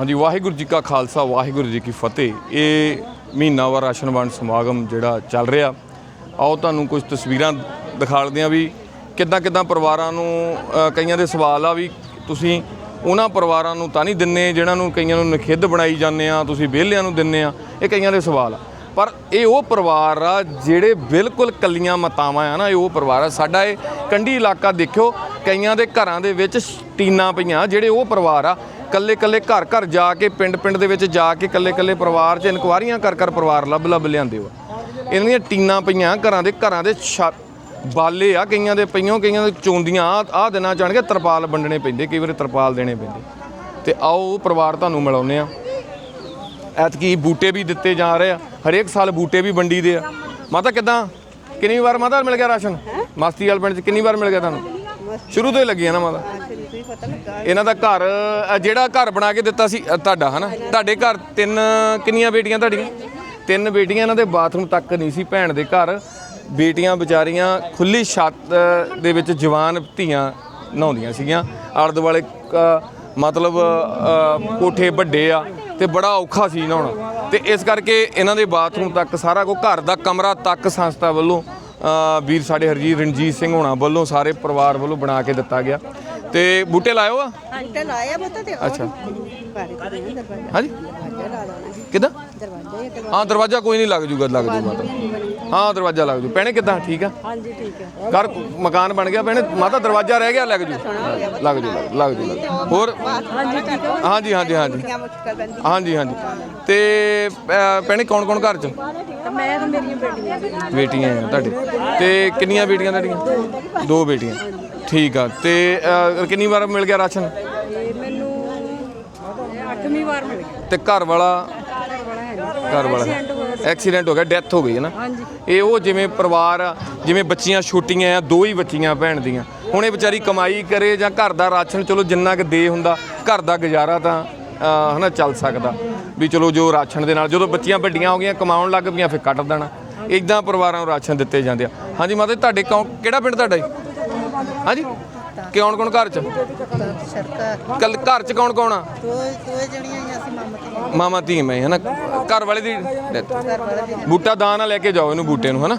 ਹਾਂਜੀ, ਵਾਹਿਗੁਰੂ ਜੀ ਕਾ ਖਾਲਸਾ, ਵਾਹਿਗੁਰੂ ਜੀ ਕੀ ਫਤਿਹ। ਇਹ ਮਹੀਨਾਵਾਰ ਰਾਸ਼ਨ ਵੰਡ ਸਮਾਗਮ ਜਿਹੜਾ ਚੱਲ ਰਿਹਾ। ਆਓ ਤੁਹਾਨੂੰ ਕੁਝ ਤਸਵੀਰਾਂ ਦਿਖਾਲਦੇ ਆ ਵੀ ਕਿੱਦਾਂ ਕਿੱਦਾਂ ਪਰਿਵਾਰਾਂ ਨੂੰ ਕਈਆਂ ਦੇ ਸਵਾਲ ਆ ਵੀ ਤੁਸੀਂ ਉਹਨਾਂ ਪਰਿਵਾਰਾਂ ਨੂੰ ਤਾਂ ਨਹੀਂ ਦਿੰਨੇ ਜਿਹਨਾਂ ਨੂੰ ਕਈਆਂ ਨੂੰ ਨਖਿੱਧ ਬਣਾਈ ਜਾਂਦੇ ਆ, ਤੁਸੀਂ ਵਿਹਲਿਆਂ ਨੂੰ ਦਿੰਨੇ ਆ, ਇਹ ਕਈਆਂ ਦੇ ਸਵਾਲ ਆ। ਪਰ ਇਹ ਉਹ ਪਰਿਵਾਰ ਆ ਜਿਹੜੇ ਬਿਲਕੁਲ ਕੱਲੀਆਂ ਮਾਤਾਵਾਂ ਆ ਨਾ, ਇਹ ਉਹ ਪਰਿਵਾਰ ਆ। ਸਾਡਾ ਇਹ ਕੰਢੀ ਇਲਾਕਾ ਦੇਖਿਓ ਕਈਆਂ ਦੇ ਘਰਾਂ ਦੇ ਵਿੱਚ ਟੀਨਾਂ ਪਈਆਂ ਜਿਹੜੇ ਉਹ ਪਰਿਵਾਰ ਆ ਕੱਲੇ ਕੱਲੇ ਘਰ ਘਰ ਜਾ ਕੇ ਪਿੰਡ ਪਿੰਡ ਦੇ ਵਿੱਚ ਜਾ ਕੇ ਕੱਲੇ ਕੱਲੇ ਪਰਿਵਾਰ 'ਚ ਇਨਕੁਆਰੀਆਂ ਕਰ ਕਰ ਪਰਿਵਾਰ ਲੱਭ ਲੱਭ ਲਿਆਂਦੇ ਹੋ ਇਹਨਾਂ ਦੀਆਂ ਟੀਨਾਂ ਪਈਆਂ ਘਰਾਂ ਦੇ ਘਰਾਂ ਦੇ ਬਾਲੇ ਆ ਕਈਆਂ ਦੇ ਪਈਆਂ ਕਈਆਂ ਦੇ ਚੋਂਦੀਆਂ ਆ ਦਿਨਾਂ ਚਾਣ ਕੇ ਤਰਪਾਲ ਵੰਡਣੇ ਪੈਂਦੇ ਕਈ ਵਾਰੀ ਤਰਪਾਲ ਦੇਣੇ ਪੈਂਦੇ। ਤੇ ਆਓ ਉਹ ਪਰਿਵਾਰ ਤੁਹਾਨੂੰ ਮਿਲਾਉਂਦੇ ਆ ਐਤਕੀ ਬੂਟੇ ਵੀ ਦਿੱਤੇ ਜਾ ਰਹੇ ਆ ਹਰੇਕ ਸਾਲ ਬੂਟੇ ਵੀ ਵੰਡੀ ਦੇ ਆ। ਮਾਤਾ ਕਿਦਾਂ? ਕਿੰਨੀ ਵਾਰ ਮਾਤਾ ਮਿਲ ਗਿਆ ਰਾਸ਼ਨ? ਮਸਤੀ ਵਾਲ ਪਿੰਡ ਚ ਕਿੰਨੀ ਵਾਰ ਮਿਲ ਗਿਆ ਤੁਹਾਨੂੰ? ਸ਼ੁਰੂ ਤੋਂ ਹੀ ਲੱਗੀਆਂ ਨਾ ਮਾਤਾ? ਇਹਨਾਂ ਦਾ ਘਰ ਅ, ਜਿਹੜਾ ਘਰ ਬਣਾ ਕੇ ਦਿੱਤਾ ਸੀ ਅ, ਤੁਹਾਡਾ ਹਨਾ? ਤੁਹਾਡੇ ਘਰ ਤਿੰਨ ਕਿੰਨੀਆਂ ਬੇਟੀਆਂ ਤੁਹਾਡੀਆਂ? ਤਿੰਨ ਬੇਟੀਆਂ ਇਹਨਾਂ ਦੇ ਬਾਥਰੂਮ ਤੱਕ ਨਹੀਂ ਸੀ ਭੈਣ ਦੇ ਘਰ। ਬੇਟੀਆਂ ਵਿਚਾਰੀਆਂ ਖੁੱਲੀ ਛੱਤ ਦੇ ਵਿੱਚ ਜਵਾਨ ਧੀਆਂ ਨਹਾਉਂਦੀਆਂ ਸੀਗੀਆਂ। ਆਲੇ ਦੁਆਲੇ ਅ, ਮਤਲਬ ਅ, ਕੋਠੇ ਵੱਡੇ ਆ ਤੇ ਬੜਾ ਔਖਾ ਸੀ ਨਹਾਉਣਾ। ਤੇ ਇਸ ਕਰਕੇ ਇਹਨਾਂ ਦੇ ਬਾਥਰੂਮ ਤੱਕ ਸਾਰਾ ਕੋ ਘਰ ਦਾ ਕਮਰਾ ਤੱਕ ਸੰਸਥਾ ਵੱਲੋਂ ਵੀਰ ਸਾਡੇ ਹਰਜੀਤ ਰਣਜੀਤ ਸਿੰਘ ਹੋਣਾ ਵੱਲੋਂ ਸਾਰੇ ਪਰਿਵਾਰ ਵੱਲੋਂ ਬਣਾ ਕੇ ਦਿੱਤਾ ਗਿਆ। ਤੇ ਬੂਟੇ ਲਾਇਓ ਆ? ਬੂਟੇ ਲਾਇਆ ਬੁੱਤ ਤੇ ਅੱਛਾ। ਹਾਂਜੀ। ਕਿਦਾਂ? ਦਰਵਾਜ਼ਾ ਹਾਂ ਦਰਵਾਜ਼ਾ ਕੋਈ ਨਹੀਂ ਲੱਗ ਜੂਗਾ ਲੱਗ ਜੂਗਾ ਤਾਂ। ਹਾਂ ਦਰਵਾਜ਼ਾ ਲੱਗ ਜੂ। ਭੈਣੇ ਕਿਦਾਂ? ਠੀਕ ਆ? ਹਾਂਜੀ ਠੀਕ ਹੈ ਘਰ ਮਕਾਨ ਬਣ ਗਿਆ ਭੈਣੇ ਮਾਤਾ ਦਰਵਾਜ਼ਾ ਰਹਿ ਗਿਆ ਲੱਗ ਜੂ। ਲੱਗ ਜੂ ਲੱਗ- ਲੱਗ ਜੂ ਲੱਗ ਜੂ। ਹੋਰ? ਹਾਂਜੀ ਠੀਕ ਹੈ ਹਾਂਜੀ ਹਾਂਜੀ ਹਾਂਜੀ। ਮੁਸ਼ਕਲ ਹਾਂਜੀ ਹਾਂਜੀ। ਤੇ ਅਹ, ਭੈਣੇ ਕੌਣ ਕੌਣ ਘਰ ਚ? ਮੈਂ ਤਾਂ ਮੇਰੀਆਂ ਬੇਟੀਆਂ ਆ ਤੁਹਾਡੇ। ਤੇ ਕਿੰਨੀਆਂ ਬੇਟੀਆਂ ਤੁਹਾਡੀਆਂ? ਦੋ ਬੇਟੀਆਂ। ਠੀਕ ਆ। ਤੇ ਅਹ, ਕਿੰਨੀ ਵਾਰ ਮਿਲ ਗਿਆ ਰਾਸ਼ਨ? ਇਹ ਮੈਨੂੰ ਅੱਠਵੀਂ ਵਾਰ ਮਿਲ ਗਿਆ। ਤੇ ਘਰ ਵਾਲਾ? ਘਰ ਵਾਲਾ ਐਕਸੀਡੈਂਟ ਹੋ ਗਿਆ ਡੈਥ ਹੋ ਗਈ ਹੈ ਨਾ? ਹਾਂਜੀ। ਇਹ ਉਹ ਜਿਵੇਂ ਪਰਿਵਾਰ ਆ ਜਿਵੇਂ ਬੱਚੀਆਂ ਛੋਟੀਆਂ ਆ ਦੋ ਹੀ ਬੱਚੀਆਂ ਭੈਣ ਦੀਆਂ। ਹੁਣ ਇਹ ਵਿਚਾਰੀ ਕਮਾਈ ਕਰੇ ਜਾਂ ਘਰ ਦਾ ਰਾਸ਼ਨ ਚਲੋ ਜਿੰਨਾ ਕਿ ਦੇ ਹੁੰਦਾ ਘਰ ਦਾ ਗੁਜ਼ਾਰਾ ਤਾਂ ਹਨਾ ਚੱਲ ਸਕਦਾ। ਵੀ ਚਲੋ ਜੋ ਰਾਸ਼ਨ ਦੇ ਨਾਲ ਜਦੋਂ ਬੱਚੀਆਂ ਵੱਡੀਆਂ ਹੋ ਗਈਆਂ ਕਮਾਉਣ ਲੱਗ ਪਈਆਂ ਫਿਰ ਕੱਟ ਦੇਣਾ। ਇਦਾਂ ਪਰਿਵਾਰਾਂ ਨੂੰ ਰਾਸ਼ਨ ਦਿੱਤੇ ਜਾਂਦੇ ਆ। ਹਾਂਜੀ ਮਾਤਾ ਜੀ, ਤੁਹਾਡੇ ਕਿਹੜਾ ਪਿੰਡ ਤੁਹਾਡਾ ਜੀ? ਹਾਂਜੀ? ਕੌਣ ਕੌਣ ਘਰ ਚ? ਸਰਕਾਰ ਕੱਲ ਘਰ ਚ ਕੌਣ ਕੌਣ ਆ? ਦੋ ਦੋ ਜਣੀਆਂ ਹੀ ਅਸੀਂ ਮਾਮਾ ਤੇ ਮਾਮਾ ਧੀ ਮੈਂ ਹਨਾ? ਘਰ ਵਾਲੇ ਦੀ death। ਘਰ ਵਾਲਾ ਵੀ ਬੂਟਾ ਨਾਲ ਲੈ ਕੇ ਜਾਓ ਇਹਨੂੰ ਬੂਟੇ ਨੂੰ ਹਨਾ?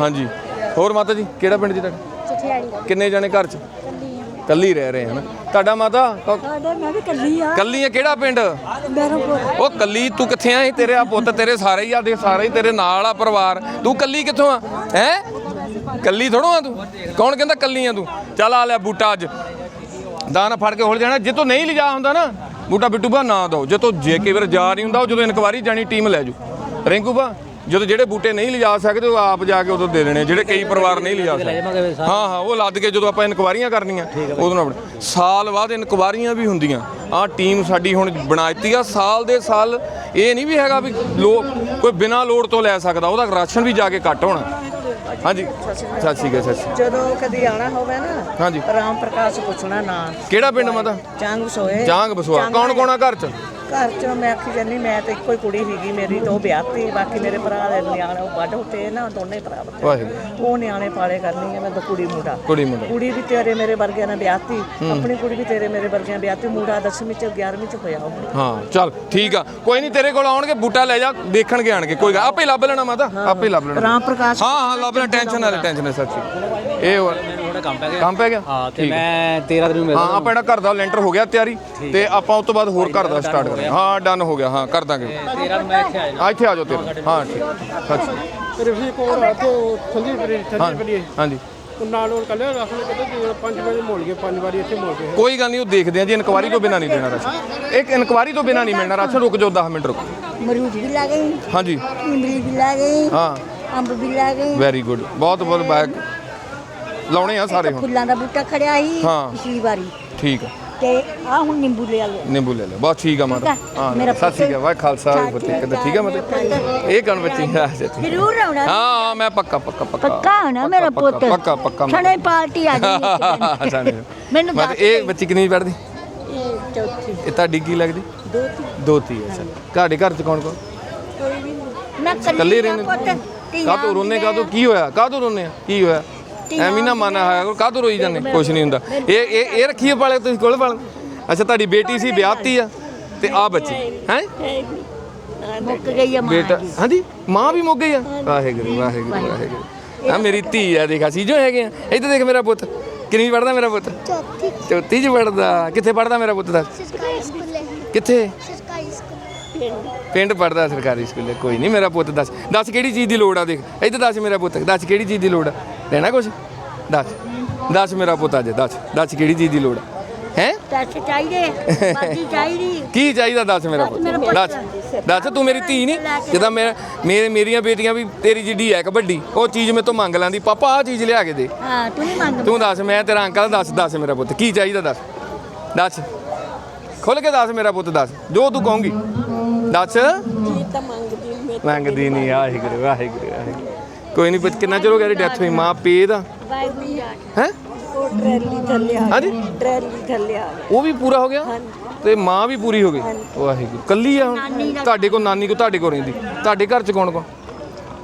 ਹਾਂਜੀ। ਹੋਰ ਮਾਤਾ ਜੀ ਕਿਹੜਾ ਪਿੰਡ ਜੀ ਤੁਹਾਡਾ? ਕਿੰਨੇ ਜਣੇ ਘਰ ਚ? ਕੱਲੀ ਰਹਿ ਰਹੇ ਹਨ? ਤੁਹਾਡਾ ਮਾਤਾ? ਕ- ਸਾਡੇ ਮੈਂ ਵੀ ਕੱਲੀ ਆ। ਕੱਲੀ ਹੈ ਕਿਹੜਾ ਪਿੰਡ? ਮੇਰਾ ਉਹ ਕੱਲੀ ਤੂੰ ਕਿੱਥੇ ਆਈ ਤੇਰੇ ਆ ਪੁੱਤ ਤੇਰੇ ਸਾਰੇ ਹੀ ਆ ਦੇ ਸਾਰੇ ਹੀ ਤੇਰੇ ਨਾਲ ਆ ਪਰਿਵਾਰ। ਤੂੰ ਕੱਲੀ ਕਿੱਥੋਂ ਆ? ਹੈ? ਕੱਲੀ ਥੋੜੋ ਆ ਤੂੰ? ਕੌਣ ਕਹਿੰਦਾ ਕੱਲੀ ਆ ਤੂੰ? ਚੱਲ ਆ ਲੈ ਬੂਟਾ ਅੱਜ। ਦਾਣਾ ਫੜ ਕੇ ਹੋਲ ਜਾਣਾ। ਜੇ ਤੂੰ ਨਹੀਂ ਲਿਜਾ ਹੁੰਦਾ ਨਾ, ਬੂਟਾ ਬਿੱਟੂ ਬਾ ਨਾ ਦੋ ਜੇ ਤੂੰ ਜੇ ਕਈ ਵਾਰ ਜਾ ਨਹੀਂ ਹੁੰਦਾ, ਉਹ ਜਦੋਂ ਇਨਕੁਆਰੀ ਜਾਣੀ, ਟੀਮ ਲੈ ਜੂ। ਰਿੰਕੂ ਬਾ ਜਦੋਂ ਜਿਹੜੇ ਬੂਟੇ ਨਹੀਂ ਲਿਜਾ ਸਕਦੇ, ਉਹ ਆਪ ਜਾ ਕੇ ਉਦੋਂ ਦੇ ਦੇਣੇ। ਜਿਹੜੇ ਕਈ ਪਰਿਵਾਰ ਨਹੀਂ ਲਿਜਾ ਸਕਦੇ। ਹਾਂ ਹਾਂ, ਉਹ ਲੱਦ ਕੇ ਜਦੋਂ ਆਪਾਂ ਇਨਕੁਆਰੀਆਂ ਕਰਨੀਆਂ, ਉਦੋਂ ਨਾਲ ਸਾਲ ਬਾਅਦ ਇਨਕੁਆਰੀਆਂ ਵੀ ਹੁੰਦੀਆਂ। ਆਹ ਟੀਮ ਸਾਡੀ ਹੁਣ ਬਣਾ ਦਿੱਤੀ ਆ। ਸਾਲ ਦੇ ਸਾਲ ਇਹ ਨਹੀਂ ਵੀ ਹੈਗਾ ਵੀ ਲੋ ਕੋਈ ਬਿਨਾਂ ਲੋੜ ਤੋਂ ਲੈ ਸਕਦਾ। ਉਹਦਾ ਰਾਸ਼ਨ ਵੀ ਜਾ ਕੇ ਘੱਟ ਹੋਣਾ। ਹਾਂਜੀ। ਸਤਿ ਸ਼੍ਰੀ ਅਕਾਲ। ਸਤਿ ਸ਼੍ਰੀ ਅਕਾਲ ਜਦੋਂ ਕਦੀ ਆਣਾ ਹੋਵੇ ਨਾ ਹਾਂਜੀ। ਰਾਮ ਪ੍ਰਕਾਸ਼ ਪੁੱਛਣਾ ਨਾ। ਕਿਹੜਾ ਪਿੰਡ ਮਾਤਾ ਚੰਗ ਸੋਏ। ਜਾਂਗ ਬਸਵਾ। ਕੌਣ ਕੌਣ ਘਰ ਚ? ਘਰ ਚ ਮੈਂ ਆਖੀ ਜਾਨੀ ਮੈਂ ਤਾਂ ਇੱਕੋ ਹੀ ਕੁੜੀ ਸੀਗੀ ਮੇਰੀ ਤਾਂ ਉਹ ਵਿਆਹਤੀ ਬਾਕੀ ਮੇਰੇ ਭਰਾ ਦੇ ਨਿਆਣੇ ਉਹ ਵੱਡ ਉੱਤੇ ਨਾ ਦੋਨੇ ਭਰਾ ਵੱਡੇ। ਉਹ ਨਿਆਣੇ ਪਾਲੇ ਕਰਨੀ ਹੈ ਮੈਂ ਤਾਂ ਕੁੜੀ ਮੁੰਡਾ। ਕੁੜੀ ਮੁੰਡਾ। ਕੁੜੀ ਵੀ ਤੇਰੇ ਮੇਰੇ ਵਰਗਿਆਂ ਨੇ ਵਿਆਹਤੀ ਆਪਣੀ ਕੁੜੀ ਵੀ ਤੇਰੇ ਮੇਰੇ ਵਰਗਿਆਂ ਵਿਆਹਤੀ ਮੁੰਡਾ 10ਵੀਂ ਚ 11ਵੀਂ ਚ ਹੋਇਆ ਉਹ। ਹਾਂ ਚੱਲ ਠੀਕ ਆ। ਕੋਈ ਨਹੀਂ ਤੇਰੇ ਕੋਲ ਆਉਣਗੇ ਬੂਟਾ ਲੈ ਜਾ ਦੇਖਣਗੇ ਆਣਗੇ ਕੋਈ ਆਪੇ ਲੱਭ ਲੈਣਾ ਮਾਤਾ ਆਪੇ ਲੱਭ ਲੈਣਾ। ਰਾਮ ਪ੍ਰਕਾਸ਼ ਹਾਂ ਹਾਂ ਲੱਭ ਲੈਣਾ ਟੈਨਸ਼ਨ ਨਾ ਲੈ ਟੈਨਸ਼ਨ ਨਾ ਸੱਚੀ ਇਹ ਹੋਰ। ਕੰਮ ਪੈ ਗਿਆ। ਕੰਮ ਪੈ ਗਿਆ? ਹਾਂ ਤੇ ਮੈਂ 13 ਤਰੀਕ ਨੂੰ ਹਾਂ ਆਪਾਂ ਇਹਦਾ ਘਰ ਦਾ ਲੈਂਟਰ ਹੋ ਗਿਆ ਤਿਆਰੀ ਤੇ ਆਪਾਂ ਉਸ ਤੋਂ ਬਾਅਦ ਹੋਰ ਘਰ ਦਾ ਸਟਾਰਟ ਕਰਾਂਗੇ। ਹਾਂ ਡਨ ਹੋ ਗਿਆ। ਹਾਂ ਕਰ ਦਾਂਗੇ। 13 ਨੂੰ ਮੈਂ ਇੱਥੇ ਆ ਜਾਣਾ। ਆ ਇੱਥੇ ਆ ਜਾਓ ਤੇਰੇ। ਹਾਂ ਠੀਕ। ਸੱਚੀ ਰਿਫੀ ਕੋਲ ਆ ਤੋਂ ਸੰਦੀਪ ਬਰੀ ਹਾਂ ਸੰਦੀਪ ਬਰੀ ਹਾਂਜੀ। ਉਹ ਨਾਲ ਉਹ ਕੱਲੇ ਰੱਖਣੇ ਕਹਿੰਦੇ ਕਿ ਪੰਜ ਵਜੇ ਮੋੜ ਗਏ ਪੰਜ ਵਾਰੀ ਇੱਥੇ ਮੋੜ ਗਏ। ਕੋਈ ਗੱਲ ਨਹੀਂ ਉਹ ਦੇਖਦੇ ਆ ਜੀ ਇਨਕੁਆਰੀ ਤੋਂ ਬਿਨਾ ਨਹੀਂ ਦੇਣਾ ਰਾਸ਼ਨ। ਇੱਕ ਇਨਕੁਆਰੀ ਤੋਂ ਬਿਨਾ ਨਹੀਂ ਮਿਲਣਾ ਰਾਸ਼ਨ ਰੁਕ ਜਾਓ 10 ਮਿੰਟ ਰੁਕ ਮਰੂਦ ਵੀ ਲਾ ਗਈ ਹਾਂਜੀ। ਵੀ ਲਾ ਗਈ ਹਾਂ। ਅੰਬ ਵੀ ਲਾ ਗਈ ਵੈਰੀ ਗੁੱਡ ਬਹੁਤ ਬਹੁਤ ਬੈਕ ਲਾਉਣੇ ਆ ਸਾਰੇ ਹੁਣ। ਫੁੱਲਾਂ ਦਾ ਬੂਟਾ ਖੜਿਆ ਸੀ ਹਾਂ। ਪਿਛਲੀ ਵਾਰੀ। ਠੀਕ ਆ। ਤੇ ਆ ਹੁਣ ਨਿੰਬੂ ਲੈ ਲਿਆ ਨਿੰਬੂ ਲੈ ਲਓ। ਬਹੁਤ ਠੀਕ ਆ ਮਾਤਾ। ਠੀਕ ਆ। ਹਾਂ ਮੇਰਾ ਸਤਿ ਸ਼੍ਰੀ ਅਕਾਲ। ਪੁੱਤ- ਵਾਹ ਖਾਲਸਾ ਵਾਹਿ ਫਤਿਹ। ਕਿੱਦਾਂ ਠੀਕ ਆ ਮਤਲਬ ਇਹ ਕੌਣ ਬੱਚੀ? ਅੱਛਾ, ਠੀਕ। ਜ਼ਰੂਰ ਆਉਣਾ। ਹਾਂ ਹਾਂ ਮੈਂ ਪੱਕਾ ਪੱਕਾ ਪੱਕਾ। ਪੱਕਾ ਹੋਣਾ ਮੇਰਾ ਪੱਕਾ, ਪੁੱਤ ਪੱਕਾ ਪੱਕਾ ਛਣੇ ਪਾਰਟੀ ਆ ਗਈ ਇੱਕ ਦਿਨ। ਜਾਣੇ ਮੈਨੂੰ ਮੈਂ ਦੱਸ ਇਹ ਬੱਚੀ ਕਿੰਨੀ ਪੜ੍ਹਦੀ? ਇਹ ਚੌਥੀ। ਇਹ ਤੁਹਾਡੀ ਕੀ ਲੱਗਦੀ? ਦੋਤੀ। ਦੋਤੀ ਅੱਛਾ। ਤੁਹਾਡੇ ਘਰ ਚ ਕੌਣ ਕੌਣ? ਮੈਂ ਇਕੱਲੇ ਕੱਲੀ ਰਹਿੰਦੇ ਪੁੱਤ। ਕਾਹ ਤੋਂ ਰੋਨੇ ਕਾਹ ਤੋਂ ਕੀ ਹੋਇਆ? ਕਾਹ ਤੋਂ ਰੋਨੇ ਆ? ਕੀ ਹੋਇਆ? ਐਵੇਂ ਨਾ ਮਨ ਆਇਆ ਕਰੋ ਕਾਹ ਤੋਂ ਰੋਈ ਜਾਂਦੇ? ਕੁਛ ਨਹੀਂ ਹੁੰਦਾ। ਇਹ ਇਹ ਇਹ ਰੱਖੀਏ ਪਾਲੇ ਤੁਸੀਂ ਕੋਲ ਪਾਲ। ਅੱਛਾ ਤੁਹਾਡੀ ਬੇਟੀ ਸੀ ਵਿਆਹਤੀ ਆ ਤੇ ਆ ਬੱਚੇ। ਹੈ? ਮੁੱਕ ਗਈ ਆ ਮਾਂ ਬੇਟਾ ਹਾਂਜੀ? ਮਾਂ ਵੀ ਮੁੱਕ ਗਈ ਆ? ਵਾਹਿਗੁਰੂ ਵਾਹਿਗੁਰੂ ਵਾਹਿਗੁਰੂ। ਆ ਮੇਰੀ ਧੀ ਆ ਦੇਖ ਅਸੀਂ ਜੋ ਹੈਗੇ ਆ। ਇੱਧਰ ਦੇਖ ਮੇਰਾ ਪੁੱਤ। ਕਿੰਨੀ ਪੜਦਾ ਮੇਰਾ ਪੁੱਤ? ਚੌਥੀ ਚੌਥੀ ਚ ਪੜਦਾ ਕਿੱਥੇ ਪੜਦਾ ਮੇਰਾ ਪੁੱਤ ਦੱਸ ਸਰਕਾਰੀ ਸਕੂਲੇ। ਕਿੱਥੇ? ਸਰਕਾਰੀ ਸਕੂਲੇ। ਪਿੰਡ ਪੜਦਾ ਸਰਕਾਰੀ ਸਕੂਲੇ। ਕੋਈ ਨਹੀਂ ਮੇਰਾ ਪੁੱਤ ਦੱਸ। ਦੱਸ ਕਿਹੜੀ ਚੀਜ਼ ਦੀ ਲੋੜ ਆ ਦੇਖ। ਇੱਧਰ ਦੱਸ ਮੇਰਾ ਪੁੱਤ। ਦੱਸ ਕਿਹੜੀ ਚੀਜ਼ ਦੀ ਲੋੜ ਆ? ਲੈਣਾ ਕੁਛ? ਦੱਸ। ਦੱਸ ਮੇਰਾ ਪੁੱਤ ਅੱਜ ਦੱਸ। ਦੱਸ ਕਿਹੜੀ ਚੀਜ਼ ਦੀ ਲੋੜ ਆ? ਹੈ? ਪੈਸੇ ਚਾਹੀਦੇ ਬਾਕੀ ਚਾਹੀਦੀ। ਕੀ ਚਾਹੀਦਾ ਦੱਸ ਮੇਰਾ ਪੁੱਤ? ਦੱਸ। ਦੱਸ ਤੂੰ ਮੇਰੀ ਧੀ ਨਹੀਂ ਜਦੋਂ ਮੈਂ ਮੇਰੇ ਮੇਰੀਆਂ ਬੇਟੀਆਂ ਵੀ ਤੇਰੀ ਜਿੱਡੀ ਹੈ ਕਬੱਡੀ। ਉਹ ਚੀਜ਼ ਮੇਰੇ ਤੋਂ ਮੰਗ ਲੈਂਦੀ ਪਾਪਾ ਆਹ ਚੀਜ਼ ਲਿਆ ਕੇ ਦੇ। ਹਾਂ ਤੂੰ ਨਹੀਂ ਮੰਗਦਾ ਤੂੰ ਦੱਸ ਮੈਂ ਤੇਰਾ ਅੰਕਲ ਦੱਸ ਦੱਸ ਮੇਰਾ ਪੁੱਤ। ਕੀ ਚਾਹੀਦਾ ਦੱਸ? ਦੱਸ। ਖੁੱਲ ਕੇ ਦੱਸ ਮੇਰਾ ਪੁੱਤ ਦੱਸ। ਜੋ ਤੂੰ ਕਹੂੰਗੀ। ਦੱਸ। ਮੰਗਦੀ ਨਹੀਂ ਵਾਹਿਗੁਰੂ ਵਾਹਿਗੁਰੂ ਵਾਹਿਗੁਰੂ। ਕੋਈ ਨਹੀਂ ਪੁੱਤ ਕਿੰਨਾ ਚਿਰ ਹੋ ਗਿਆ ਡੈਥ ਹੋਈ? ਮਾਂ ਪੇ ਦਾ? ਹੈ? ਉਹ ਟਰੈਲੀ ਥੱਲੇ ਆ ਹਾਂਜੀ? ਟਰੈਲੀ ਥੱਲੇ ਆ ਉਹ ਵੀ ਪੂਰਾ ਹੋ ਗਿਆ? ਤੇ ਮਾਂ ਵੀ ਪੂਰੀ ਹੋ ਗਈ? ਵਾਹਿਗੁਰੂ। ਕੱਲੀ ਆ ਹੁਣ? ਤੁਹਾਡੇ ਕੋਲ ਨਾਨੀ ਕੋ ਤੁਹਾਡੇ ਕੋਲ ਰਹਿੰਦੀ ਤੁਹਾਡੇ ਘਰ ਚ ਕੌਣ ਕੌਣ?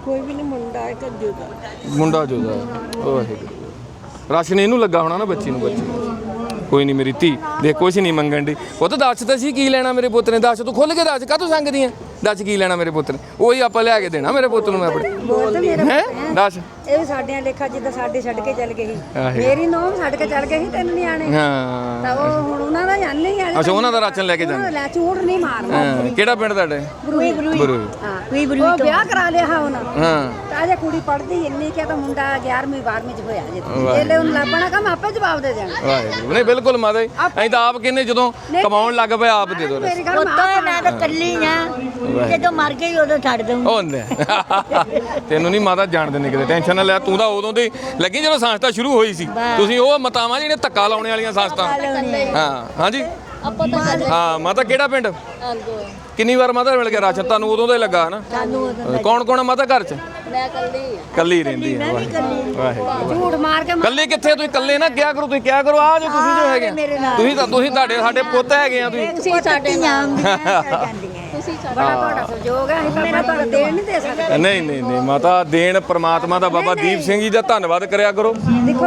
ਕੋਈ ਵੀ ਨਹੀਂ ਮੁੰਡਾ ਇੱਕ ਜੁਦਾ ਮੁੰਡਾ ਜੋਦਾ ਵਾਹਿਗੁਰੂ। ਰਾਸ਼ਨ ਇਹਨੂੰ ਲੱਗਾ ਹੋਣਾ ਨਾ ਬੱਚੀ ਨੂੰ ਬੱਚੀ। ਕੋਈ ਨਹੀਂ ਮੇਰੀ ਧੀ। ਦੇਖ ਕੁਛ ਨਹੀਂ ਮੰਗਣ ਦੀ ਉਹ ਤਾਂ ਦੱਸ ਤਾਂ ਸੀ ਕੀ ਲੈਣਾ ਮੇਰੇ ਪੁੱਤ ਨੇ? ਦੱਸ ਤੂੰ ਖੁੱਲ ਕੇ ਦੱਸ। ਕਾਹਤੋਂ ਸੰਗਦੀ ਆ ਦੱਸ ਕੀ ਲੈਣਾ ਮੇਰੇ ਪੁੱਤ ਨੇ? ਉਹੀ ਆਪਾਂ ਲਿਆ ਕੇ ਦੇਣਾ ਮੇਰੇ ਪੁੱਤ ਨੂੰ ਮੈਂ ਆਪਣੇ। ਹੈ? ਦੱਸ। ਇਹ ਵੀ ਸਾਡਿਆਂ ਲੇਖਾ ਜਿੱਦਾਂ ਸਾਡੇ ਛੱਡ ਕੇ ਚੱਲ ਗਏ ਸੀ। ਮੇਰੀ ਨੌਂ ਛੱਡ ਕੇ ਚੱਲ ਗਏ ਸੀ ਤਿੰਨ ਨਿਆਣੇ। ਹਾਂ। ਤਾਂ ਉਹ ਹੁਣ ਉਹਨਾਂ ਦਾ ਜਾਣੇ ਹੀ ਆਲੇ ਅੱਛਾ ਉਹਨਾਂ ਦਾ ਰਾਸ਼ਨ ਲੈ ਕੇ ਜਾਂਦੇ ਲੈ ਝੂਠ ਨਹੀਂ ਮਾਰਨਾ। ਕਿਹੜਾ ਪਿੰਡ ਤੁਹਾਡੇ? ਗੁਰੂ ਗੁਰੂ ਹਾਂ ਕੋਈ ਉਹ ਵਿਆਹ ਕਰਾ ਲਿਆ ਹਾਂ ਉਹਨਾਂ ਹਾਂ। ਤਾਂ ਜੇ ਕੁੜੀ ਪੜਦੀ ਇੰਨੀ ਕਿ ਤਾਂ ਮੁੰਡਾ 11ਵੀਂ 12ਵੀਂ ਚ ਹੋਇਆ ਜੇ ਇਹਲੇ ਉਹਨੂੰ ਲੱਭਣਾ ਕੰਮ ਆਪੇ ਜਵਾਬ ਦੇ ਦੇਣਾ। ਵਾਹਿਗੁਰੂ। ਨਹੀਂ ਬਿਲਕੁਲ ਮਾਤਾ ਜੀ। ਅਸੀਂ ਤਾਂ ਆਪ ਕਹਿੰਦੇ ਜਦੋਂ ਕਮਾਉਣ ਲੱਗ ਪਏ ਆਪ ਦੇ ਦੋ ਮੇਰੀ ਗੱਲ ਪੁੱਤ ਮੈਂ ਤਾਂ ਕੱਲੀ ਆ। ਜਦੋਂ ਮਰ ਗਈ ਉਦੋਂ ਛੱਡ ਦੂੰ ਉਹ ਹੁੰਦੇ ਤੈਨੂੰ ਨਹੀਂ ਮਾਤਾ ਜਾਣਦੇ ਨੇ ਕਿਤੇ। ਟੈਨਸ਼ਨ ਨਾ ਲੈ ਤੂੰ ਤਾਂ ਉਦੋਂ ਦੀ ਲੱਗੀ ਜਦੋਂ ਸੰਸਥਾ ਸ਼ੁਰੂ ਹੋਈ ਸੀ। ਤੁਸੀਂ ਉਹ ਮਤਾਵਾਂ ਜਿਹੜੀਆਂ ਧੱਕਾ ਲਾਉਣੇ ਵਾਲੀਆਂ ਸੰਸਥਾ। ਹਾਂ ਹਾਂਜੀ। ਆਪਾਂ ਤਾਂ ਹਾਂ ਮਾਤਾ ਕਿਹੜਾ ਪਿੰਡ? ਕਿੰਨੀ ਵਾਰ ਮਾਤਾ ਮਿਲ ਗਿਆ ਰਾਸ਼ਨ? ਤੁਹਾਨੂੰ ਉਦੋਂ ਦਾ ਹੀ ਲੱਗਾ ਹਨਾ? ਕੌਣ ਕੌਣ ਆ ਮਾਤਾ ਘਰ 'ਚ? ਮੈਂ ਕੱਲੀ ਆ। ਕੱਲੀ ਰਹਿੰਦੀ ਹੈ ਵਾਹਿਗੁਰੂ। ਝੂਠ ਮਾਰ ਕੇ ਕੱਲੇ ਕਿੱਥੇ ਤੁਸੀਂ ਕੱਲੇ ਨਾ ਕਿਆ ਕਰੋ ਤੁਸੀਂ ਕਿਆ ਕਰੋ? ਆ ਜੋ ਤੁਸੀਂ ਜੋ ਹੈਗੇ ਆ। ਤੁਸੀਂ ਤਾਂ ਤੁਸੀਂ ਤੁਹਾਡੇ ਸਾਡੇ ਪੁੱਤ ਹੈਗੇ ਆ ਤੁਸੀਂ। ਤੁਸੀਂ ਸਾਡੇ ਨਾਲ। ਬੜਾ ਤੁਹਾਡਾ ਸਹਿਯੋਗ ਹੈ ਅਸੀਂ ਤਾਂ ਤੁਹਾਡਾ ਦੇਣ ਨਹੀਂ ਦੇ ਸਕਦੇ। ਨਹੀਂ ਨਹੀਂ ਨਹੀਂ ਮਾਤਾ ਦੇਣ ਪ੍ਰਮਾਤਮਾ ਦਾ ਬਾਬਾ ਦੀਪ ਸਿੰਘ ਜੀ ਦਾ ਧੰਨਵਾਦ ਕਰਿਆ ਕਰੋ।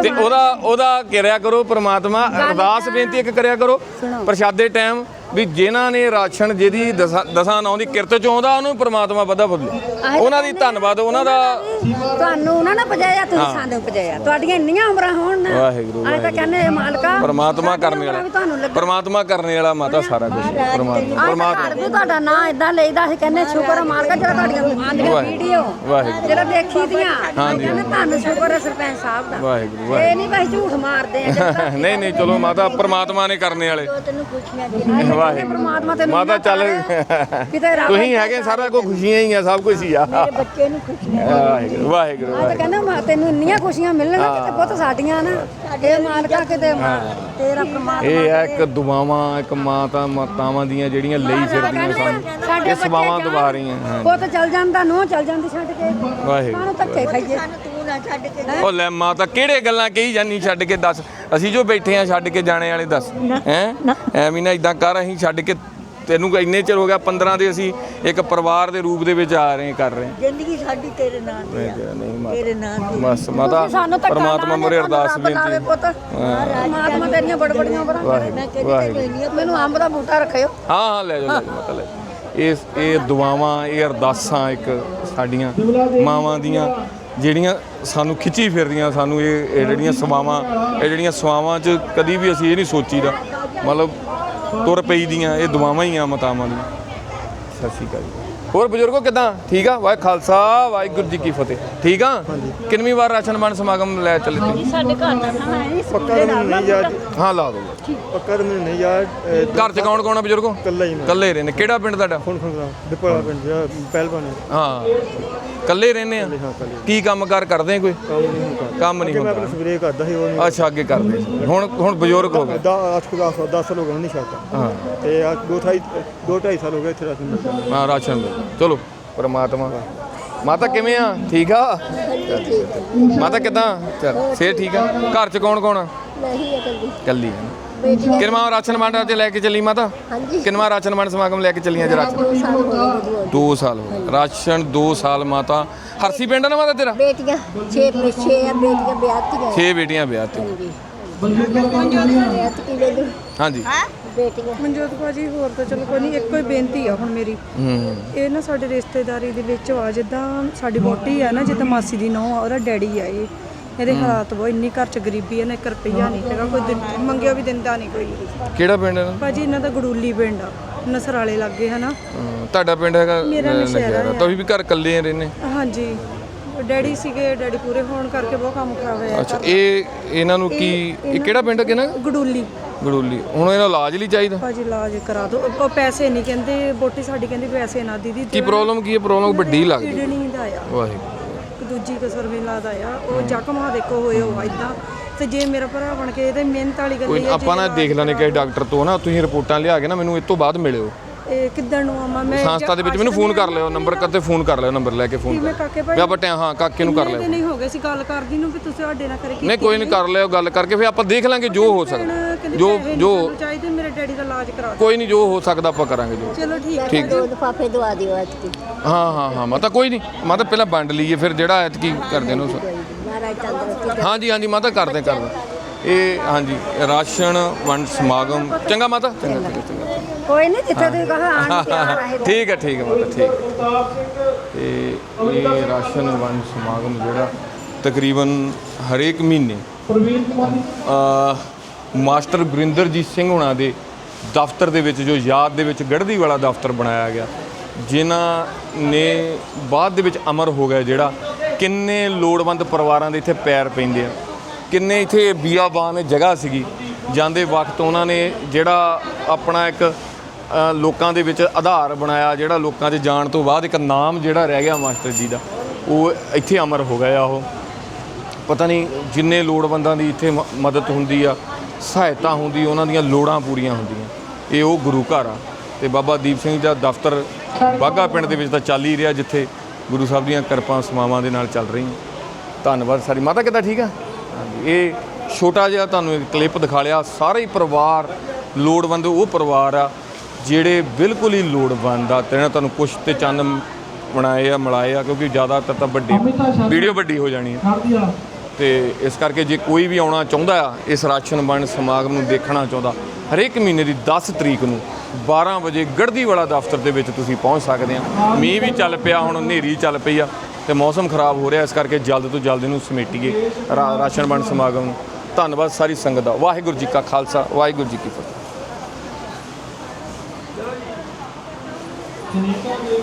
ਤੇ ਉਹਦਾ ਉਹਦਾ ਕਰਿਆ ਕਰੋ ਪ੍ਰਮਾਤਮਾ। ਅਰਦਾਸ ਬੇਨਤੀ ਇੱਕ ਕਰਿਆ ਕਰੋ। ਪ੍ਰਸ਼ਾਦੇ ਟਾਈਮ ਵੀ ਜਿਨ੍ਹਾਂ ਨੇ ਰਾਸ਼ਨ ਜਿਹਦੀ ਦਸਾਂ ਦਸਾਂ ਨੌਂ ਦੀ ਕਿਰਤ ਚ ਆਉਂਦਾ ਉਹਨੂੰ ਪ੍ਰਮਾਤਮਾ ਵਧਾ ਬਦਲੇ ਉਹਨਾਂ ਦੀ ਧੰਨਵਾਦ ਉਹਨਾਂ ਦਾ ਤੁਹਾਨੂੰ ਉਹਨਾਂ ਨੇ ਪਜਾਇਆ ਤੁਸੀਂ ਸਾਨੂੰ ਪਜਾਇਆ। ਤੁਹਾਡੀਆਂ ਇੰਨੀਆਂ ਉਮਰਾਂ ਹੋਣ ਨਾ ਵਾਹਿਗੁਰੂ ਅਸੀਂ ਤਾਂ ਕਹਿੰਦੇ ਇਹ ਮਾਲਕਾ ਪ੍ਰਮਾਤਮਾ ਕਰਨੇ ਉਮਰਾਂ ਵੀ ਤੁਹਾਨੂੰ ਵਾਲਾ ਲੱਗੇ। ਪ੍ਰਮਾਤਮਾ ਕਰਨੇ ਵਾਲਾ ਮਾਤਾ ਸਾਰਾ ਕੁਝ ਪ੍ਰਮਾਤਮਾ ਪ੍ਰਮਾਤਮਾ ਵੀ ਤੁਹਾਡਾ ਨਾਂ ਇਦਾਂ ਲਈਦਾ ਅਸੀਂ ਕਹਿੰਦੇ ਸ਼ੁਕਰ ਆ ਮਾਲਕਾ ਜਿਹੜਾ ਤੁਹਾਡੀਆਂ ਆਂਦੀਆਂ ਵਾਹਿਗੁਰੂ। ਵੀਡੀਓ ਵਾਹਿਗੁਰੂ। ਜਿਹੜਾ ਦੇਖੀ ਦੀਆਂ ਹਾਂਜੀ। ਕਹਿੰਦੇ ਤੁਹਾਨੂੰ ਸ਼ੁਕਰ ਹੈ ਸਰਪੰਚ ਸਾਹਿਬ ਦਾ। ਵਾਹਿਗੁਰੂ ਇਹ ਨਹੀਂ ਬਸ ਝੂਠ ਮਾਰਦੇ ਆ ਜਿਹੜਾ ਨਹੀਂ ਨਹੀਂ ਚਲੋ ਮਾਤਾ ਪ੍ਰਮਾਤਮਾ ਨੇ ਕਰਨੇ ਵਾਲੇ। ਤੈਨੂੰ ਖੁਸ਼ੀਆਂ ਦੇ ਵਾਹਿਗੁਰੂ। ਪ੍ਰਮਾਤਮਾ ਤੈਨੂੰ ਮਾਤਾ ਚੱਲ। ਕਿਤੇ ਰੱਬ ਤੁਸੀਂ ਹੈਗੇ ਸਾਰਾ ਕੁਝ ਖੁਸ਼ੀਆਂ ਹੀ ਆ ਸਭ ਕੁਝ ਹੀ ਆ। ਬੱਚੇ ਨੂੰ ਖੁਸ਼ੀਆਂ ਵਾਹਿਗੁਰੂ ਵਾਹਿਗੁਰੂ। ਆ ਕਹਿੰਦਾ ਮਾ ਤੈਨੂੰ ਇੰਨੀਆਂ ਖੁਸ਼ੀਆਂ ਮਿਲਣਗੀਆਂ ਕਿਤੇ ਪੁੱਤ ਸਾਡੀਆਂ ਨਾ। ਇਹ ਮਾਲਕਾ ਕਿਤੇ ਮਾ- ਤੇਰਾ ਪ੍ਰਮਾਤਮਾ ਇਹ ਹੈ ਇੱਕ ਦੁਆਵਾਂ ਇੱਕ ਮਾਤਾ ਮਾਤਾਵਾਂ ਦੀਆਂ ਜਿਹੜੀਆਂ ਲਈ ਫਿਰਦੀਆਂ ਸਾਨੂੰ। ਇਹ ਸਵਾਵਾਂ ਦਵਾ ਰਹੀਆਂ ਹਾਂ। ਪੁੱਤ ਚੱਲ ਜਾਂਦਾ ਨੋ ਚੱਲ ਜਾਂਦੀ ਛੱਡ ਕੇ। ਵਾਹਿਗੁਰੂ। ਕਾਹਨੂੰ ਧੱਕੇ ਖਾਈਏ। ਸਾਨੂੰ ਤੂੰ ਨਾ ਛੱਡ ਕੇ ਉਹ ਲੈ ਮਾਤਾ ਕਿਹੜੇ ਗੱਲਾਂ ਕਹੀ ਜਾਨੀ ਛੱਡ ਕੇ ਦੱਸ। ਅਸੀਂ ਜੋ ਬੈਠੇ ਆ ਛੱਡ ਕੇ ਜਾਣੇ ਵਾਲੇ ਦੱਸ। ਹੈ? ਐਵੇਂ ਨਾ ਇਦਾਂ ਕਰ ਅਸੀਂ ਛੱਡ ਕੇ ਤੈਨੂੰ ਇੰਨੇ ਚਿਰ ਹੋ ਗਿਆ 15 ਦੇ ਅਸੀਂ ਇੱਕ ਪਰਿਵਾਰ ਦੇ ਰੂਪ ਦੇ ਵਿੱਚ ਆ ਰਹੇ ਕਰ ਰਹੇ ਜ਼ਿੰਦਗੀ ਸਾਡੀ ਤੇਰੇ ਨਾਲ ਦੀ ਮੈਂ ਆ। ਨਹੀਂ ਮਾਤਾ। ਤੇਰੇ ਨਾਲ ਦੀ ਬਸ ਮਾਤਾ ਪਰਮਾਤਮਾ ਨਾ ਮੁਰੇ ਅਰਦਾਸ ਬੇਨਤੀ। ਪਰਮਾਤਮਾ ਤੇਰੀਆਂ ਬੜ ਬੜੀਆਂ ਉਮਰਾਂ। ਕਰੇ। ਵਾਹਿਗੁਰੂ ਵਾਹਿਗੁਰੂ। ਮੈਨੂੰ ਅੰਬ ਦਾ ਬੂਟਾ ਰੱਖਿਓ। ਹਾਂ ਹਾਂ ਲੈ ਜਾਓ ਮਾਤਾ ਲੈ। ਇਸ ਇਹ ਦੁਆਵਾਂ ਇਹ ਅਰਦਾਸਾਂ ਇੱਕ ਸਾਡੀਆਂ ਮਾਵਾਂ ਦੀਆਂ ਜਿਹੜੀਆਂ ਸਾਨੂੰ ਖਿੱਚੀ ਫਿਰਦੀਆਂ ਸਾਨੂੰ ਇਹ ਇਹ ਜਿਹੜੀਆਂ ਸਵਾਵਾਂ ਇਹ ਜਿਹੜੀਆਂ ਸਵਾਵਾਂ 'ਚ ਕਦੀ ਵੀ ਅਸੀਂ ਇਹ ਨਹੀਂ ਸੋਚੀਦਾ। ਮਤਲਬ ਤੁਰ ਪਈ ਦੀਆਂ ਇਹ ਦੁਆਵਾਂ ਹੀ ਆ ਮਤਾਵਾਂ ਦੀ ਸਤਿ ਸ਼੍ਰੀ ਅਕਾਲ ਜੀ। ਹੋਰ ਬਜ਼ੁਰਗੋ ਕਿਦਾਂ? ਠੀਕ ਆ? ਵਾਹਿ ਖਾਲਸਾ ਵਾਹਿਗੁਰੂ ਜੀ ਕੀ ਫਤਿਹ। ਠੀਕ ਆ? ਕਿੰਨਵੀਂ ਵਾਰ ਰਾਸ਼ਨ ਵੰਡ ਸਮਾਗਮ ਲੈ ਚੱਲੇ ਤੁਸੀਂ? ਸਾਡੇ ਘਰ ਦਾ ਨਾ ਹੈ। ਪੱਕਾ ਮੈਨੂੰ ਨਹੀਂ ਯਾਦ ਹਾਂ ਲਾ ਦੋ ਪੱਕਾ ਮੈਨੂੰ ਨਹੀਂ ਯਾਦ ਘਰ 'ਚ ਕੌਣ ਕੌਣ ਆ ਬਜ਼ੁਰਗੋ? ਇਕੱਲਾ ਹੀ ਮੈਂ। ਇਕੱਲੇ ਰਹਿੰਦੇ ਕਿਹੜਾ ਪਿੰਡ ਤੁਹਾਡਾ? ਹੁਣ ਹੁਣ ਦਿਪੜਾ ਪਿੰਡ ਜਿਹੜਾ ਪਹਿਲਵਾਨ ਹੈ। ਇਕੱਲੇ ਰਹਿੰਦੇ ਆ? ਕੀ ਕੰਮਕਾਰ ਕਰਦੇ ਆ ਕੋਈ? ਕੰਮ ਨਹੀਂ ਹੁੰਦਾ। ਕੰਮ ਨਹੀਂ ਕਿ ਮੈਂ ਸਵੇਰੇ ਕਰਦਾ ਸੀ ਉਹ ਨਹੀਂ। ਅੱਛਾ ਅੱਗੇ ਕਰਦੇ। ਹੁਣ ਹੁਣ ਬਜ਼ੁਰਗ ਹੋ ਗਏ। 10 10 10 ਸਾਲ ਹੋ ਗਏ ਨਹੀਂ ਛੱਡਦਾ। ਹਾਂ। ਤੇ ਆ ਦੋ ਢਾਈ ਦੋ ਢਾਈ ਸਾਲ ਹੋ ਗਏ ਇੱਥੇ ਰਾਸ਼ਨ ਮਿਲਦਾ। ਹਾਂ ਰਾਸ਼ਨ ਚਲੋ ਪਰਮਾਤਮਾ। ਮਾਤਾ ਕਿਵੇਂ ਆ? ਠੀਕ ਆ? ਮਾਤਾ ਕਿਦਾਂ? ਚਲ ਸੇ ਠੀਕ ਆ? ਘਰ ਚ ਕੌਣ ਕੌਣ ਆ? ਨਹੀਂ ਹੈ ਕੱਲੀ। ਕੱਲੀ ਕਿਨਵਾ ਰਾਸ਼ਨ ਵੰਡ ਤੇ ਲੈ ਕੇ ਚੱਲੀ ਮਾਤਾ? ਹਾਂਜੀ। ਕਿਨਵਾ ਰਾਸ਼ਨ ਵੰਡ ਸਮਾਗਮ ਲੈ ਕੇ ਚੱਲੀਆਂ ਅੱਜ ਦੋ ਗਏ 2 ਸਾਲ ਹੋ ਗਏ। ਰਾਸ਼ਨ 2 ਸਾਲ ਮਾਤਾ। ਹਰਸੀ ਪਿੰਡ ਨਾ ਮਾਤਾ ਤੇਰਾ? ਬੇਟੀਆਂ ਛੇ ਛੇ ਆ ਬੇਟੀਆਂ ਵਿਆਹਤੀਆਂ 6 ਬੇਟੀਆਂ ਤੇ ਹਾਂਜੀ ਮਨਜੋਤ ਭਾਜੀ ਹੋਰ ਤਾਂ ਚਲੋ ਕੋਈ ਨਹੀਂ ਇੱਕੋ ਹੀ ਬੇਨਤੀ ਆ ਹੁਣ ਮੇਰੀ। ਹੂੰ। ਇਹ ਨਾ ਸਾਡੇ ਰਿਸ਼ਤੇਦਾਰੀ ਦੇ ਵਿੱਚ ਆ ਜਿੱਦਾਂ ਸਾਡੀ ਵੋਟੀ ਆ ਨਾ ਜਿੱਦਾਂ ਮਾਸੀ ਦੀ ਨੌਂ ਆ ਉਹਦਾ ਡੈਡੀ ਆ ਇਹ। ਇਹਦੇ ਹਾਲਾਤ ਬਹੁਤ ਇੰਨੀ ਘਰ ਚ ਗਰੀਬੀ ਆ ਨਾ 1 ਰੁਪਈਆ ਨਹੀਂ ਹੈਗਾ ਕੋਈ ਦਿੰ- ਮੰਗਿਆ ਵੀ ਦਿੰਦਾ ਨਹੀਂ ਕੋਈ। ਕਿਹੜਾ ਪਿੰਡ ਹੈ? ਭਾਜੀ ਇਹਨਾਂ ਦਾ ਗੜੂਲੀ ਪਿੰਡ ਆ ਨਸਰਾਲੇ ਲੱਗੇ ਹਨਾ। ਹਾਂ, ਤੁਹਾਡਾ ਪਿੰਡ ਹੈਗਾ ਮੇਰਾ ਨਸ਼ਹਿਰਾ। ਹੈ। ਤੁਸੀਂ ਵੀ ਘਰ ਇਕੱਲੇ ਰਹਿੰਦੇ? ਹਾਂਜੀ। ਡੈਡੀ ਸੀਗੇ ਡੈਡੀ ਪੂਰੇ ਹੋਣ ਕਰਕੇ ਬਹੁਤ ਕੰਮ ਖਰਾਬ ਹੋਇਆ ਅੱਛਾ ਇਹ ਇਹਨਾਂ ਨੂੰ ਕੀ ਇਹ ਕਿਹੜਾ ਪਿੰਡ ਹੈ ਨਾ ਗੜੂਲੀ ਹੁਣ ਇਹਨਾਂ ਇਲਾਜ ਲਈ ਚਾਹੀਦਾ? ਭਾਜੀ ਇਲਾਜ ਕਰਾ ਦਿਓ। ਉਹ- ਪੈਸੇ ਨਹੀਂ ਕਹਿੰਦੇ ਵੋਟੀ ਸਾਡੀ ਕਹਿੰਦੀ ਪੈਸੇ ਨਾ ਦੀਦੀ ਕੀ ਪ੍ਰੋਬਲਮ ਕੀ ਹੈ ਪ੍ਰੋਬਲਮ ਵੱਡੀ ਲੱਗਦੀ। ਕਿਡਨੀ ਦਾ ਆ। ਵਾਹਿਗੁਰੂ। ਦੂਜੀ ਕਸਰ ਵੇਲਾ ਦਾ ਆ। ਉਹ ਜ਼ਖਮ ਆ ਦੇਖੋ ਹੋਏ ਹੋ ਇਦਾਂ ਤੇ ਜੇ ਮੇਰਾ ਭਰਾ ਬਣ ਕੇ ਇਹਦੇ ਮਿਹਨਤ ਵਾਲੀ ਗੱਲ ਕੋਈ ਆ ਆਪਾਂ ਨਾ ਦੇਖ ਲੈਣੇ ਕਿ ਡਾਕਟਰ ਤੋਂ ਨਾ ਤੁਸੀਂ ਰਿਪੋਰਟਾਂ ਲਿਆ ਕੇ ਨਾ ਮੈਨੂੰ ਇਸ ਤੋਂ ਬਾਅਦ ਮਿਲਿਓ। ਇਹ ਕਿੱਦਣ ਨੂੰ ਆਵਾਂ? ਮੈਂ ਸੰਸਥਾ ਦੇ ਵਿੱਚ ਮੈਨੂੰ ਫੋਨ ਕਰ ਲਿਓ ਨੰਬਰ ਕੱਤੇ ਫੋਨ ਕਰ ਲਿਓ ਨੰਬਰ ਲੈ ਕੇ ਫੋਨ ਮੈਂ ਕਰ ਕਾਕੇ ਭਾਈ ਵੀ ਆਪਾਂ ਟੈ ਹਾਂ ਕਾਕੇ ਨੂੰ ਕਰ ਲਿਓ। ਦਿਨ ਹੀ ਗਏ ਸੀ ਗੱਲ ਕਰਦੀ ਨੂੰ ਵੀ ਤੁਸੀਂ ਸਾਡੇ ਨਾਲ ਕਰੇ ਕੀ ਨਹੀਂ ਕੋਈ ਨਹੀਂ ਕਰ ਲਿਓ ਗੱਲ ਕਰਕੇ ਫਿਰ ਆਪਾਂ ਦੇਖ ਲਾਂਗੇ ਜੋ ਹੋ ਸਕਦਾ। ਜੋ ਜੋ ਚਾਹੀਦੇ ਮੇਰੇ ਡੈਡੀ ਦਾ ਇਲਾਜ ਕਰਾ ਕੋਈ ਨਹੀਂ ਜੋ ਹੋ ਸਕਦਾ ਆਪਾਂ ਕਰਾਂਗੇ ਜੋ। ਚਲੋ ਠੀਕ ਹੈ ਠੀਕ। ਦੋ ਲਿਫਾਫੇ ਦਵਾ ਦਿਓ ਐਤਕੀ। ਹਾਂ ਹਾਂ ਹਾਂ ਮਾਤਾ ਕੋਈ ਨਹੀਂ ਮਾਤਾ ਪਹਿਲਾਂ ਵੰਡ ਲਈਏ ਫਿਰ ਜਿਹੜਾ ਐਤਕੀ ਕਰਦੇ ਨੇ ਉਸ ਮਹਾਰਾਜ ਤੰਦਰੁਸਤੀ ਹਾਂਜੀ ਹਾਂਜੀ ਮਾਤਾ ਕਰਦੇ ਕਰਦੇ। ਇਹ ਹਾਂਜੀ ਰਾਸ਼ਨ ਵੰਡ ਸਮਾਗਮ। ਚੰਗਾ ਮਾਤਾ। ਚੰਗਾ। ਕੋਈ ਨਹੀਂ ਜਿੱਥੇ ਤੁਸੀਂ ਕਹਾ ਆਣ ਪਿਆਰ ਆਏ ਠੀਕ ਹੈ ਠੀਕ ਹੈ ਮਾਤਾ ਠੀਕ। ਤੇ ਇਹ ਰਾਸ਼ਨ ਵੰਡ ਸਮਾਗਮ ਜਿਹੜਾ ਤਕਰੀਬਨ ਹਰੇਕ ਮਹੀਨੇ ਅ ਮਾਸਟਰ ਗੁਰਿੰਦਰਜੀਤ ਸਿੰਘ ਹੁਣਾਂ ਦੇ ਦਫ਼ਤਰ ਦੇ ਵਿੱਚ ਜੋ ਯਾਦ ਦੇ ਵਿੱਚ ਗੜ੍ਹਦੀ ਵਾਲਾ ਦਫ਼ਤਰ ਬਣਾਇਆ ਗਿਆ ਜਿਨ੍ਹਾਂ ਨੇ ਬਾਅਦ ਦੇ ਵਿੱਚ ਅਮਰ ਹੋ ਗਿਆ ਜਿਹੜਾ ਕਿੰਨੇ ਲੋੜਵੰਦ ਪਰਿਵਾਰਾਂ ਦੇ ਇੱਥੇ ਪੈਰ ਪੈਂਦੇ ਆ ਕਿੰਨੇ ਇੱਥੇ ਬੀਆਬਾਨ ਜਗ੍ਹਾ ਸੀਗੀ ਜਾਂਦੇ ਵਕਤ ਉਹਨਾਂ ਨੇ ਜਿਹੜਾ ਆਪਣਾ ਇੱਕ ਲੋਕਾਂ ਦੇ ਵਿੱਚ ਆਧਾਰ ਬਣਾਇਆ, ਜਿਹੜਾ ਲੋਕਾਂ 'ਚ ਜਾਣ ਤੋਂ ਬਾਅਦ ਇੱਕ ਨਾਮ ਜਿਹੜਾ ਰਹਿ ਗਿਆ ਮਾਸਟਰ ਜੀ ਦਾ, ਉਹ ਇੱਥੇ ਅਮਰ ਹੋ ਗਿਆ ਉਹ। ਪਤਾ ਨਹੀਂ ਜਿੰਨੇ ਲੋੜਵੰਦਾਂ ਦੀ ਇੱਥੇ ਮ- ਮਦਦ ਹੁੰਦੀ ਆ, ਸਹਾਇਤਾ ਹੁੰਦੀ, ਉਹਨਾਂ ਦੀਆਂ ਲੋੜਾਂ ਪੂਰੀਆਂ ਹੁੰਦੀਆਂ। ਇਹ ਉਹ ਗੁਰੂ ਘਰ ਆ। ਤੇ ਬਾਬਾ ਦੀਪ ਸਿੰਘ ਦਾ ਦਫ਼ਤਰ ਬਾਗਾ ਪਿੰਡ ਦੇ ਵਿੱਚ ਤਾਂ ਚੱਲ ਹੀ ਰਿਹਾ, ਜਿੱਥੇ ਗੁਰੂ ਸਾਹਿਬ ਦੀਆਂ ਕਿਰਪਾ, ਸਮਾਵਾਂ ਦੇ ਨਾਲ ਚੱਲ ਰਹੀਆਂ। ਧੰਨਵਾਦ ਸਾਰੀ ਮਾਤਾ ਕਿੱਦਾਂ ਠੀਕ ਆ? ਇਹ ਛੋਟਾ ਜਿਹਾ ਤੁਹਾਨੂੰ ਇੱਕ ਕਲਿੱਪ ਦਿਖਾ ਲਿਆ। ਸਾਰੇ ਹੀ ਪਰਿਵਾਰ, ਲੋੜਵੰਦ ਉਹ ਪਰਿਵਾਰ ਆ ਜਿਹੜੇ ਬਿਲਕੁਲ ਹੀ ਲੋੜਵੰਦ ਆ ਤੇ ਇਹਨਾਂ ਤੁਹਾਨੂੰ ਕੁਛ ਤੇ ਚੰਨ ਬਣਾਏ ਆ ਮਿਲਾਏ ਆ ਕਿਉਂਕਿ ਜ਼ਿਆਦਾਤਰ ਤਾਂ ਵੱਡੀ ਵੀਡੀਓ ਵੱਡੀ ਹੋ ਜਾਣੀ ਹੈ ਤੇ ਇਸ ਕਰਕੇ ਜੇ ਕੋਈ ਵੀ ਆਉਣਾ ਚਾਹੁੰਦਾ ਆ ਇਸ ਰਾਸ਼ਨ ਵੰਡ ਸਮਾਗਮ ਨੂੰ ਦੇਖਣਾ ਚਾਹੁੰਦਾ ਹਰੇਕ ਮਹੀਨੇ ਦੀ 10 ਤਰੀਕ ਨੂੰ 12 ਵਜੇ ਗੜਦੀ ਵਾਲਾ ਦਫ਼ਤਰ ਦੇ ਵਿੱਚ ਤੁਸੀਂ ਪਹੁੰਚ ਸਕਦੇ ਆ। ਮੀਂਹ ਵੀ ਚੱਲ ਪਿਆ ਹੁਣ ਹਨੇਰੀ ਚੱਲ ਪਈ ਆ ਤੇ ਮੌਸਮ ਖਰਾਬ ਹੋ ਰਿਹਾ ਇਸ ਕਰਕੇ ਜਲਦ ਤੋਂ ਜਲਦ ਇਹਨੂੰ ਸਮੇਟੀਏ ਰਾਸ਼ਨ ਵੰਡ ਸਮਾਗਮ ਨੂੰ। ਧੰਨਵਾਦ ਸਾਰੀ ਸੰਗਤ ਦਾ। ਵਾਹਿਗੁਰੂ ਜੀ ਕਾ ਖਾਲਸਾ ਵਾਹਿਗੁਰੂ ਜੀ ਕੀ ਫਤਿਹ। Can you tell me